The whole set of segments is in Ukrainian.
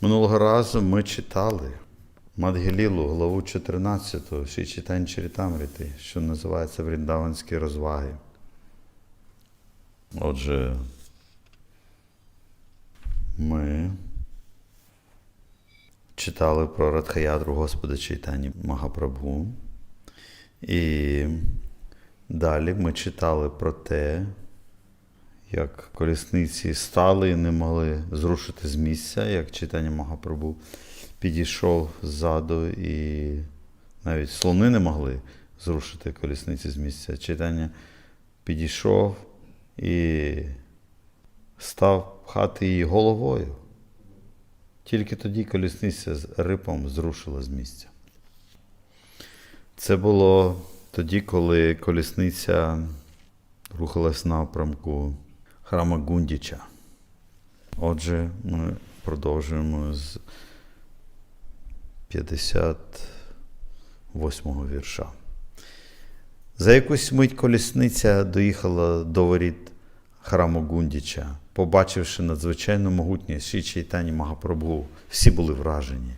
Минулого разу ми читали Мадгелілу, главу 14 Ші читань Чарітамріти, що називається Вріндаванські розваги. Отже, ми читали про Радхаядру Господа Чайтані Магапрабху. І далі ми читали про те, як колісниці стали і не могли зрушити з місця, як читання Магапрабу підійшов ззаду, і навіть слони не могли зрушити колісниці з місця. Читання підійшов і став пхати її головою. Тільки тоді колісниця з рипом зрушила з місця. Це було тоді, коли колісниця рухалась напрямку храма Гундіча. Отже, ми продовжуємо з 58-го вірша. За якусь мить колісниця доїхала до воріт храму Гундіча, побачивши надзвичайно могутність Ші Чайтані Магапрабху, всі були вражені.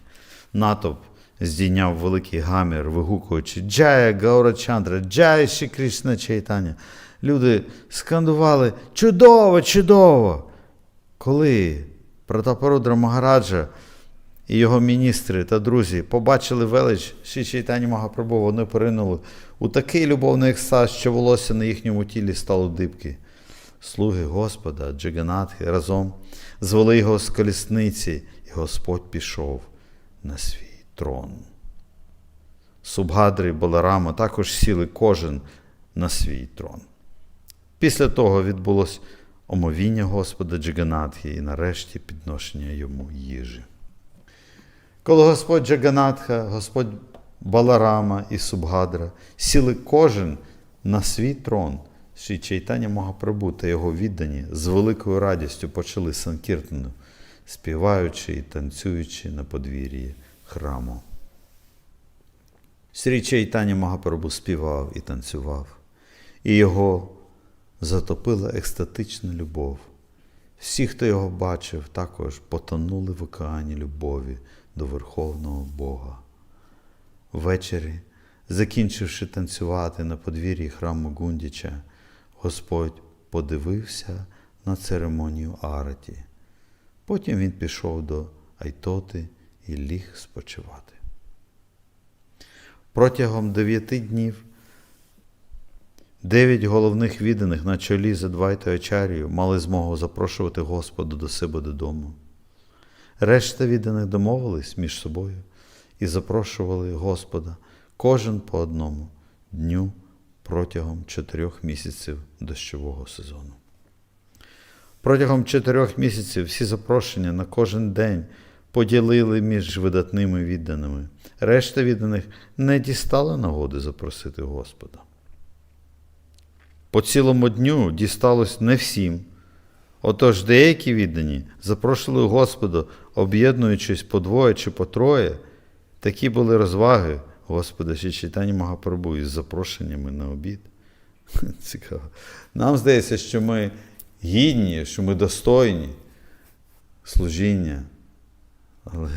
Натовп здійняв великий гамір, вигукуючи Джая Гаура Чандра, Джая Ші Кришна Чайтаня. Люди скандували Чудово, чудово! Коли Пратапарудра Магараджа і його міністри та друзі побачили велич Ші Чайтані Магапрабху, вони поринули у такий любовний екстаз, що волосся на їхньому тілі стало дибки. Слуги Господа, Джаганатхи разом звели його з колісниці, і Господь пішов на свій трон. Субгадри Баларама також сіли кожен на свій трон. Після того відбулось омовіння Господа Джаганатхи і нарешті підношення йому їжі. Коли Господь Джаганатха, Господь Баларама і Субгадра сіли кожен на свій трон, Ші Чайтаня Магапрабу та його віддані з великою радістю почали санкіртану, співаючи і танцюючи на подвір'ї храму. Срі Чайтаня Магапрабу співав і танцював, і його затопила екстатична любов. Всі, хто його бачив, також потонули в океані любові до Верховного Бога. Ввечері, закінчивши танцювати на подвір'ї храму Гундіча, Господь подивився на церемонію Араті. Потім він пішов до Айтоти і ліг спочивати. Протягом дев'яти днів дев'ять головних відданих на чолі з Адвайтою Ачарію мали змогу запрошувати Господа до себе додому. Решта відданих домовились між собою і запрошували Господа кожен по одному дню протягом чотирьох місяців дощового сезону. Протягом чотирьох місяців всі запрошення на кожен день поділили між видатними відданими. Решта відданих не дістала нагоди запросити Господа. По цілому дню дісталось не всім. Отож деякі віддані запрошували Господа, об'єднуючись по двоє чи по троє. Такі були розваги Господа ще читання Магапрабу із запрошеннями на обід. Цікаво. Нам здається, що ми гідні, що ми достойні служіння. Але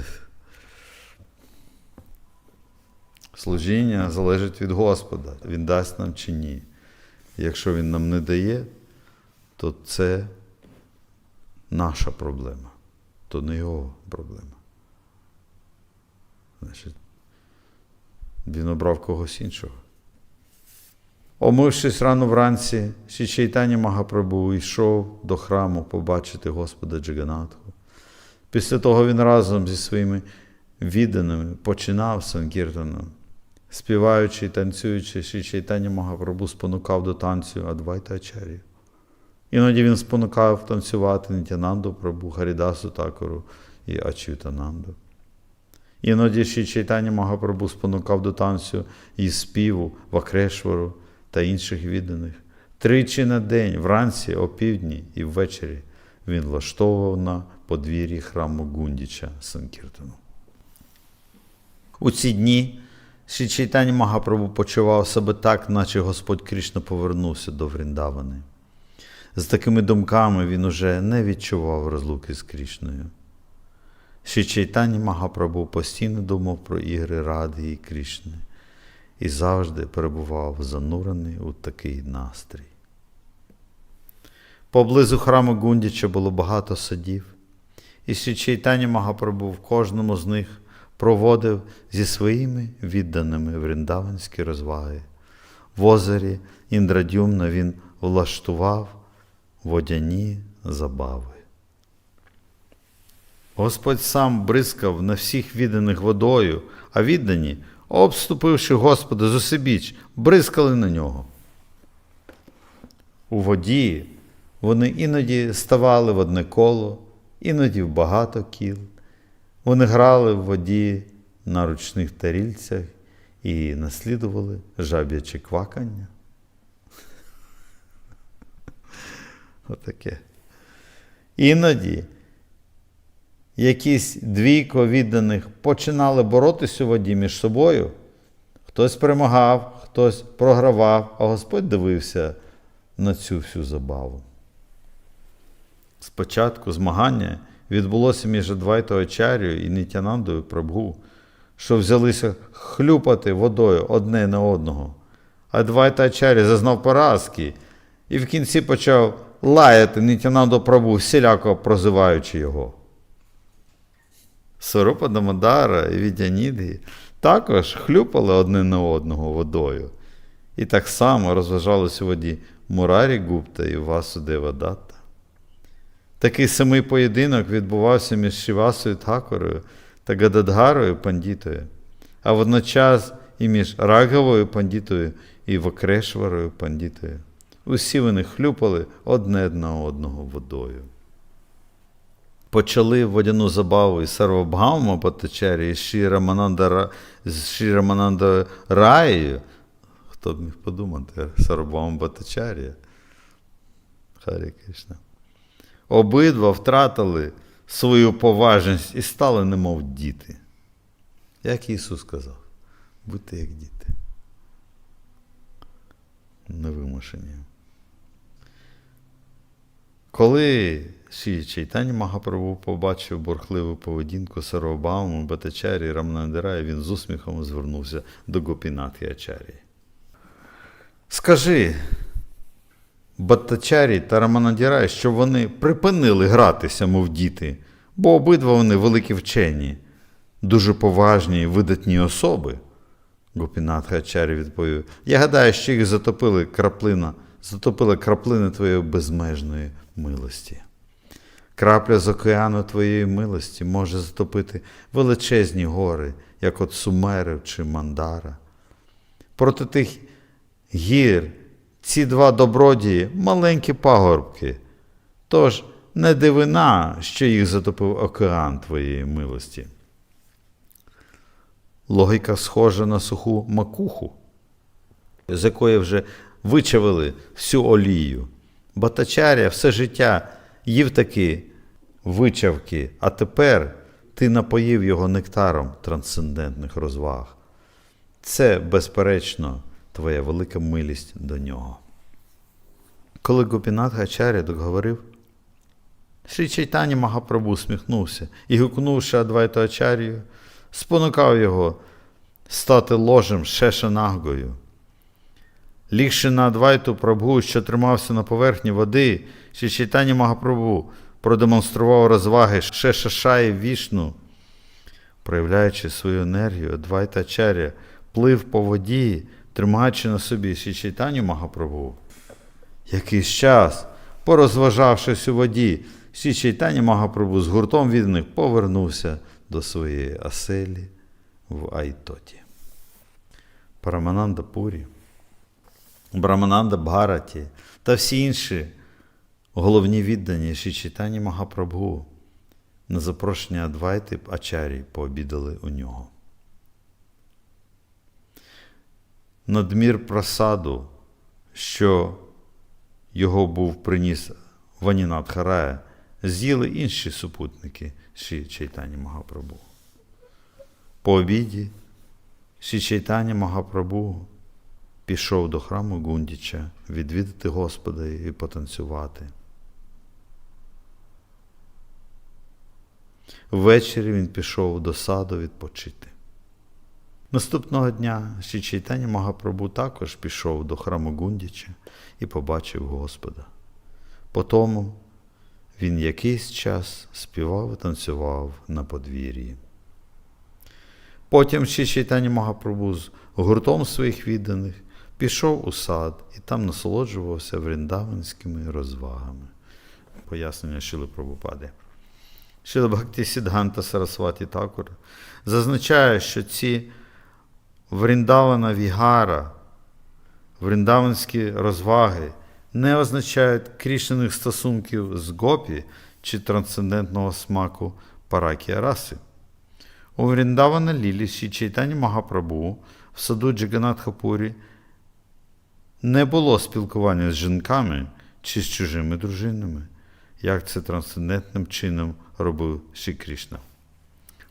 служіння залежить від Господа. Він дасть нам чи ні. Якщо Він нам не дає, то це наша проблема, то не його проблема. Значить, він обрав когось іншого. Омившись рано вранці, Ші Чайтані Магапрабу йшов до храму побачити Господа Джаганатху. Після того він разом зі своїми відданими починав Санкіртану. Співаючи танцюючи, Ші Чайтані Магапрабу спонукав до танцю Адвайта Ачарі. Іноді він спонукав танцювати Нітянанду Прабу, Харідасу Такору і Ачютананду. Іноді Ші Чайтані Магапрабу спонукав до танцю і співу Вакрешвару та інших відданих. Тричі на день, вранці, опівдні і ввечері він влаштовував на подвір'ї храму Гундіча Санкіртану. У ці дні Ші Чайтані Магапрабу почував себе так, наче Господь Крішна повернувся до Вріндавани. З такими думками він уже не відчував розлуки з Крішною. Ші Чайтані Магапрабу постійно думав про ігри Ради і Крішни і завжди перебував занурений у такий настрій. Поблизу храму Гундіча було багато садів, і Ші Чайтані Магапрабу в кожному з них проводив зі своїми відданими вріндаванські розваги. В озері Індрадюмна він влаштував водяні забави. Господь сам бризкав на всіх відданих водою, а віддані, обступивши Господа з усебіч, бризкали на нього. У воді вони іноді ставали в одне коло, іноді в багато кіл. Вони грали в воді на ручних тарільцях і наслідували жаб'яче квакання. Отаке. Іноді якісь двійко відданих починали боротися у воді між собою. Хтось перемагав, хтось програвав, а Господь дивився на цю всю забаву. Спочатку змагання відбулося між Адвайтоачарію і Нітянандою Прабгу, що взялися хлюпати водою одне на одного. Адвайтоачарі зазнав поразки і в кінці почав лаяти Нітянанду Прабу, всіляко прозиваючи його. Сорупа Дамодара і Відянідгі також хлюпали одне на одного водою. І так само розважалися у воді Мурарі Гупта і Васудева Датта. Такий самий поєдинок відбувався між Шівасою Такорою та Гададгарою Пандітою, а водночас і між Рагавою Пандітою і Вакрешварою Пандітою. Усі вони хлюпали одне на одного водою. Почали водяну забаву із Сарвабгаума Патачарі, і Шірамананда, Раєю. Хто б міг подумати, Сарвабгаума Патачарія. Харі Кришна. Обидва втратили свою поважність і стали немов діти. Як Ісус сказав, будьте як діти. Невимушені. Коли Ші Чайтані Магапрабу побачив бурхливу поведінку Сарвабауму, Батачарі, Рамнандирая, він з усміхом звернувся до Гопінатхи Ачарі. Скажи, Баттачарі та Раманандірай, щоб вони припинили гратися, мов діти, бо обидва вони великі вчені, дуже поважні і видатні особи. Гопінатха Ачарі відповів: Я гадаю, що їх затопили краплина, затопили краплини твоєї безмежної милості. Крапля з океану твоєї милості може затопити величезні гори, як от Сумерив чи Мандара. Проти тих гір ці два добродії маленькі пагорбки. Тож не дивина, що їх затопив океан твоєї милості. Логіка схожа на суху макуху, з якої вже вичавили всю олію. Батачаря все життя їв такі вичавки, а тепер ти напоїв його нектаром трансцендентних розваг. Це, безперечно, твоя велика милість до нього. Коли Гопінат Гачаря договорив, Шрі Чайтані Магапрабу усміхнувся і, гукнувши Адвайту Ачарію, спонукав його стати ложем Шешанагою. Лігши на Адвайту Прабху, що тримався на поверхні води, Шрі Чайтані Магапрабу продемонстрував розваги Шешашаї Вішну, проявляючи свою енергію, Адвайта Ачаря плив по воді, тримаючи на собі Шрі Чайтаню Магапрабу. Якийсь час, порозважавшись у воді, Шрі Чайтані Магапрабу з гуртом відданих повернувся до своєї оселі в Айтоті. Парамананда Пурі, Брамананда Бхараті та всі інші головні віддані Чайтані Магапрабу на запрошення Адвайти Ачарі пообідали у нього. Надмір просаду, що його був приніс Ванінат Харая, з'їли інші супутники Ші Чайтані Магапрабу. По обіді Ші Чайтані Магапрабу пішов до храму Гундіча відвідати Господа і потанцювати. Ввечері він пішов до саду відпочити. Наступного дня Ші Чайтані Магапрабу також пішов до храму Гундіча і побачив Господа. Потому він якийсь час співав і танцював на подвір'ї. Потім Ші Чайтані Магапрабу з гуртом своїх відданих пішов у сад і там насолоджувався вріндаванськими розвагами. Пояснення Шили Прабхупади. Шила Бхакти Сідганта Сарасваті Такур зазначає, що ці Вріндавана Вігара, вріндаванські розваги не означають крішених стосунків з гопі чи трансцендентного смаку паракі раси. У Вріндавана Лілі Ші Чайтані Магапрабу в саду Джаганатхапурі не було спілкування з жінками чи з чужими дружинами, як це трансцендентним чином робив Ші Крішна.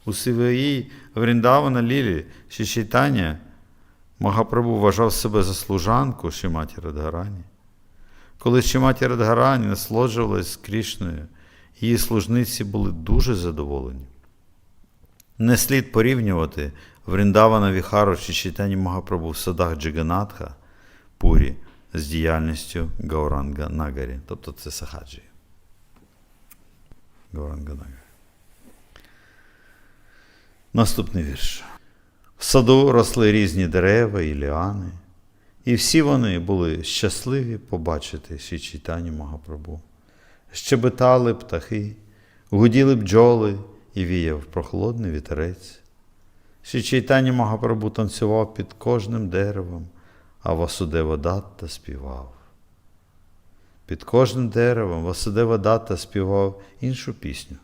У своїй Вріндавана Лілі Чайтаня Магапрабу вважав себе за служанку Шиматі Радгарані. Коли Шиматі Радгарані насолоджувалась Крішною, її служниці були дуже задоволені. Не слід порівнювати Вріндавана Віхару чи читання в садах Джиганатха Пурі з діяльністю Гауранга Нагарі, тобто це Сахаджі. Гауранга Нагарі. Наступний вірш. В саду росли різні дерева і ліани, і всі вони були щасливі побачити Чайтані Магапрабу. Щебетали птахи, гуділи бджоли і віяв прохолодний вітерець. Ші Чайтані Магапрабу танцював під кожним деревом, а Васудева Датта співав. Під кожним деревом Васудева Датта співав іншу пісню.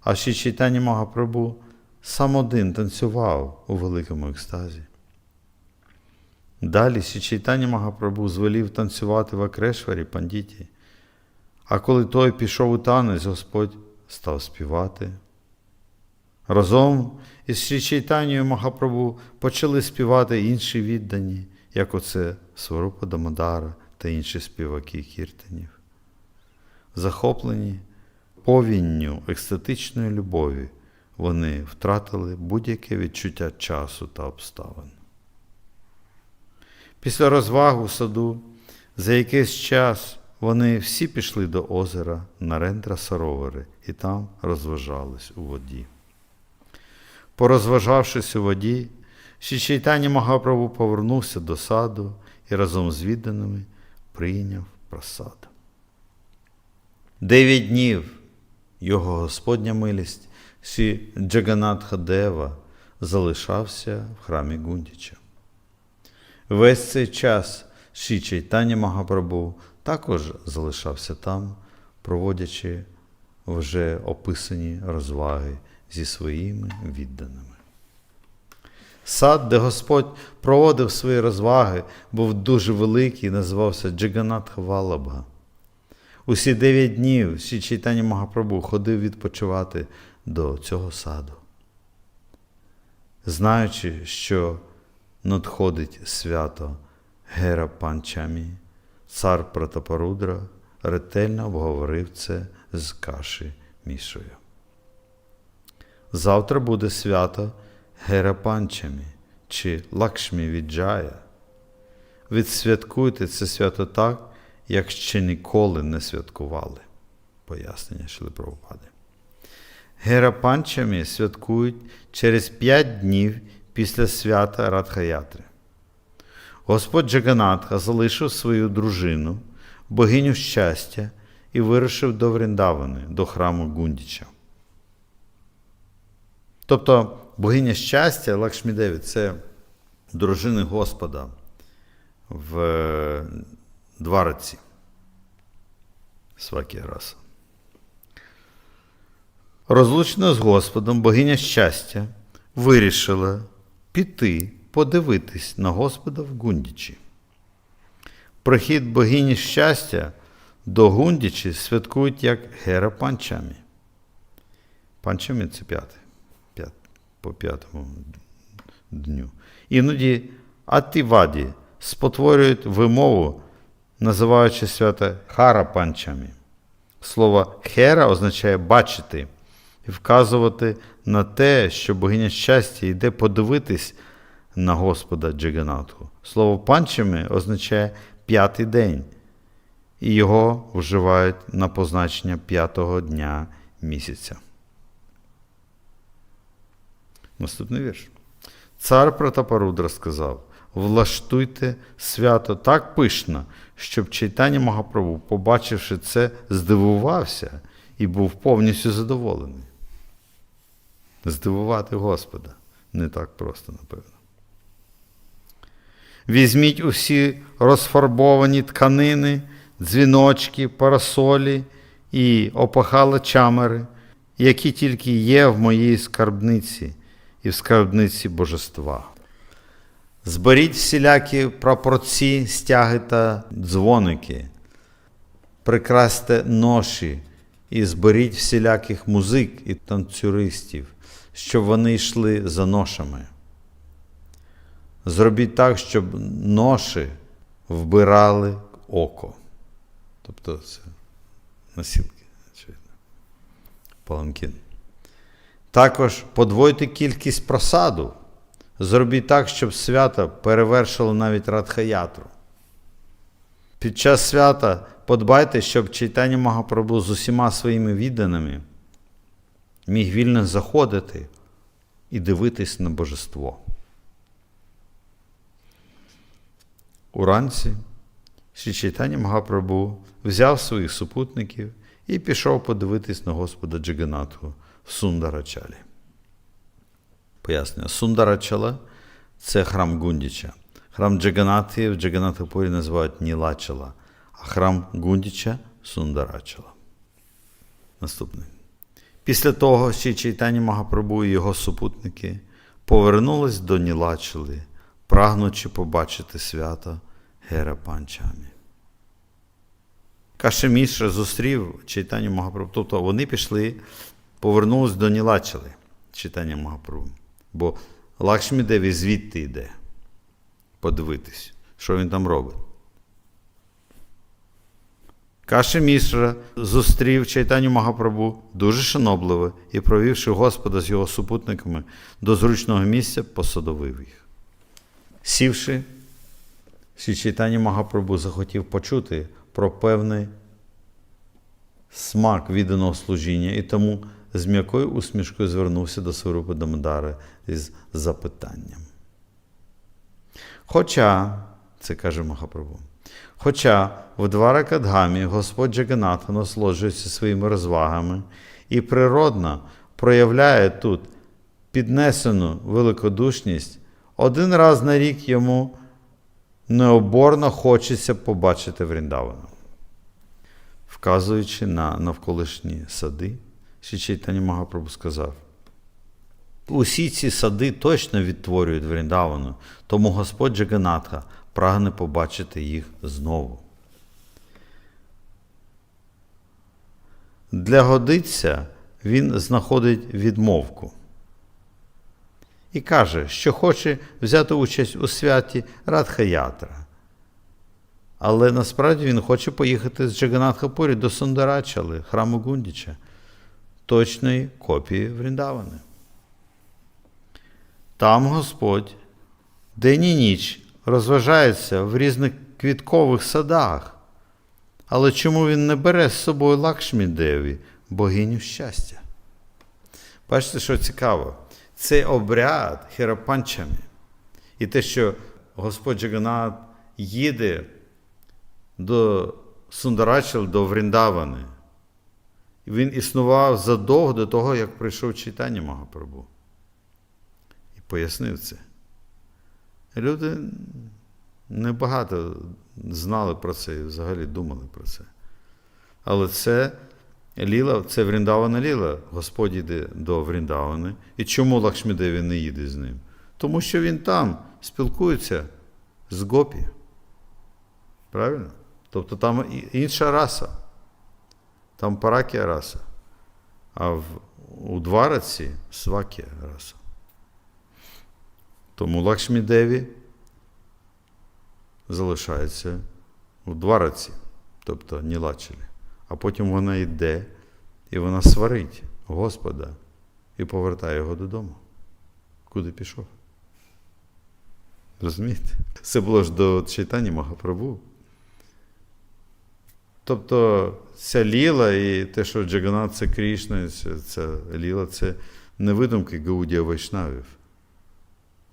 А Ші Чайтані Магапрабу сам один танцював у великому екстазі. Далі Ші Чайтані Магапрабу звелів танцювати в Акрешварі пандіті, а коли той пішов у танець, Господь став співати. Разом із Ші Чайтанією Магапрабу почали співати інші віддані, як оце Сварупа Дамодара та інші співаки кіртанів. Захоплені повінню екстатичної любові, вони втратили будь-яке відчуття часу та обставин. Після розваг у саду за якийсь час вони всі пішли до озера Нарендра Саровари і там розважались у воді. Порозважавшись у воді, Шічайтані Магапрабу повернувся до саду і разом з відданими прийняв просад. Дев'ять днів його Господня милість Сі Джаганатха Дева залишався в храмі Гундіча. Весь цей час Ші Чайтані Магапрабу також залишався там, проводячи вже описані розваги зі своїми відданими. Сад, де Господь проводив свої розваги, був дуже великий і називався Джаганатха Валабга. Усі дев'ять днів Ші Чайтані Магапрабу ходив відпочивати до цього саду. Знаючи, що надходить свято Гера Панчамі, цар Пратапарудра ретельно обговорив це з Каші Мішою. Завтра буде свято Гера Панчамі чи Лакшмі Віджая. Відсвяткуйте це свято так, як ще ніколи не святкували. Пояснення Шили Прабхупади. Гера Панчамі святкують через п'ять днів після свята Радхаятри. Господь Джаганатха залишив свою дружину, богиню щастя, і вирушив до Вріндавани, до храму Гундіча. Тобто богиня щастя Лакшмідеві це дружини Господа в Двараці. Свакі раса. Розлучена з Господом, богиня щастя вирішила піти подивитись на Господа в Гундічі. Прихід богині щастя до Гундічі святкують як Гера Панчамі. Панчамі це п'яте, п'ят, по п'ятому дню. Іноді Атіваді спотворюють вимову, називаючи свято Хара Панчамі. Слово хера означає бачити, і вказувати на те, що богиня щастя йде подивитись на Господа Джаганатху. Слово панчами означає п'ятий день, і його вживають на позначення п'ятого дня місяця. Наступний вірш. Цар Протапарудра сказав: влаштуйте свято так пишно, щоб читання Магапрабу, побачивши це, здивувався і був повністю задоволений. Здивувати Господа не так просто, напевно. Візьміть усі розфарбовані тканини, дзвіночки, парасолі і опахала чамери, які тільки є в моїй скарбниці і в скарбниці божества. Зберіть всілякі прапорці, стяги та дзвоники, прикрасьте ноші і зберіть всіляких музик і танцюристів, щоб вони йшли за ношами. Зробіть так, щоб ноші вбирали око. Тобто це носілки, очевидно. Паланкін. Також подвойте кількість просаду. Зробіть так, щоб свято перевершило навіть Радхаятру. Під час свята подбайте, щоб читання Магапрабу з усіма своїми відданими міг вільно заходити і дивитись на божество. Уранці Чайтані Магапрабу взяв своїх супутників і пішов подивитись на Господа Джаганатху в Сундарачалі. Пояснюю, Сундарачала це храм Гундіча. Храм Джаганатхи в Джаганатхапурі називають Нілачала, а храм Гундіча Сундарачала. Наступний. Після того Ші Чайтані Магапрабу і його супутники повернулись до Нілачали, прагнучи побачити свято Гера Панчамі. Кашемішра зустрів читання Магапрабу. Тобто вони пішли, повернулись до Нілачали читання Магапрабу. Бо Лакшмі Деві звідти йде. Подивитись, що він там робить. Каші Мішра зустрів чайтаню Магапрабу дуже шанобливо і, провівши Господа з його супутниками до зручного місця, посадовив їх. Сівши, Ші Чайтані Магапрабу захотів почути про певний смак відданого служіння, і тому з м'якою усмішкою звернувся до Сварупи Дамодари із запитанням. Хоча, це каже Махапрабу, хоча в Дваракадгамі Господь Джаганатха насолоджується своїми розвагами і природно проявляє тут піднесену великодушність, один раз на рік йому необорно хочеться побачити Вріндавана. Вказуючи на навколишні сади, Чайтані Магапрабу сказав, усі ці сади точно відтворюють Вріндавану, тому Господь Джаганатха прагне побачити їх знову. Для годиця він знаходить відмовку і каже, що хоче взяти участь у святі Радхаятра. Але насправді він хоче поїхати з Джаганатхапурі до Сундарачали, храму Гундіча, точної копії Вріндавани. Там Господь день і ніч розважається в різних квіткових садах. Але чому він не бере з собою Лакшмі Деві, богиню щастя? Бачите, що цікаво? Цей обряд херапанчами. І те, що Господь Джаганат їде до Сундарачал, до Вріндавани. Він існував задовго до того, як прийшов читання Магапрабу. І пояснив це. Люди небагато знали про це і взагалі думали про це. Але це Ліла, це Вріндавана Ліла. Господь йде до Вріндавани. І чому Лакшмідеві не їде з ним? Тому що він там спілкується з Гопі. Правильно? Тобто там інша раса. Там паракія раса. А в, Двараці свакія раса. Тому Лакшмідеві залишається у Двараці, тобто Нілачелі. А потім вона йде і вона сварить Господа і повертає його додому. Куди пішов? Розумієте? Це було ж до читання Махапрабу. Тобто ця ліла і те, що Джаганат це Крішна, це, ліла це не видумки Гаудія Вайшнавів.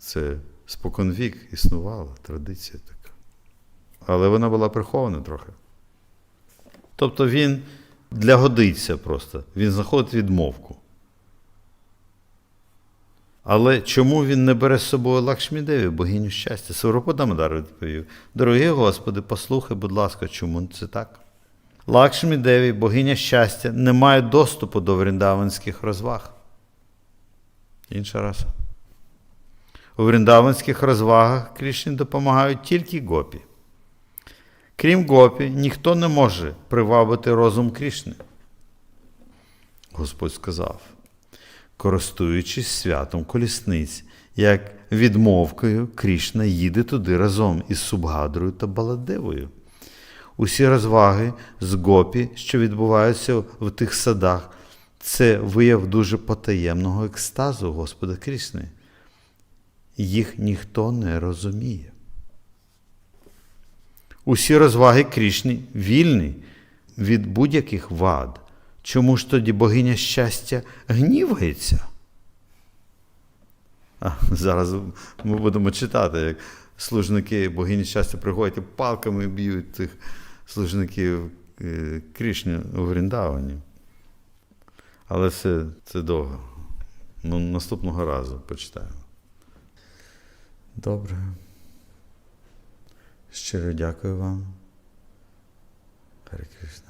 Це споконвік існувала традиція така. Але вона була прихована трохи. Тобто він для годиться просто, він знаходить відмовку. Але чому він не бере з собою Лакшмідеві, богиню щастя? Сурупадамадар відповів: Дорогі Господи, послухай, будь ласка, чому це так? Лакшмі Деві, богиня щастя, не має доступу до вріндаванських розваг. Інша раса. У вріндаванських розвагах Крішні допомагають тільки гопі. Крім гопі, ніхто не може привабити розум Крішни. Господь сказав, користуючись святом колісниць, як відмовкою, Крішна їде туди разом із Субгадрою та Баладевою. Усі розваги з гопі, що відбуваються в тих садах, це вияв дуже потаємного екстазу Господа Крішни. Їх ніхто не розуміє. Усі розваги Крішни вільні від будь-яких вад. Чому ж тоді богиня щастя гнівається? А, зараз ми будемо читати, як служники богині щастя приходять і палками б'ють тих служників е, Крішні у Вріндавані. Але це, це довго. Ну, наступного разу почитаємо. Добре. Щиро дякую вам. Гарі Кришна.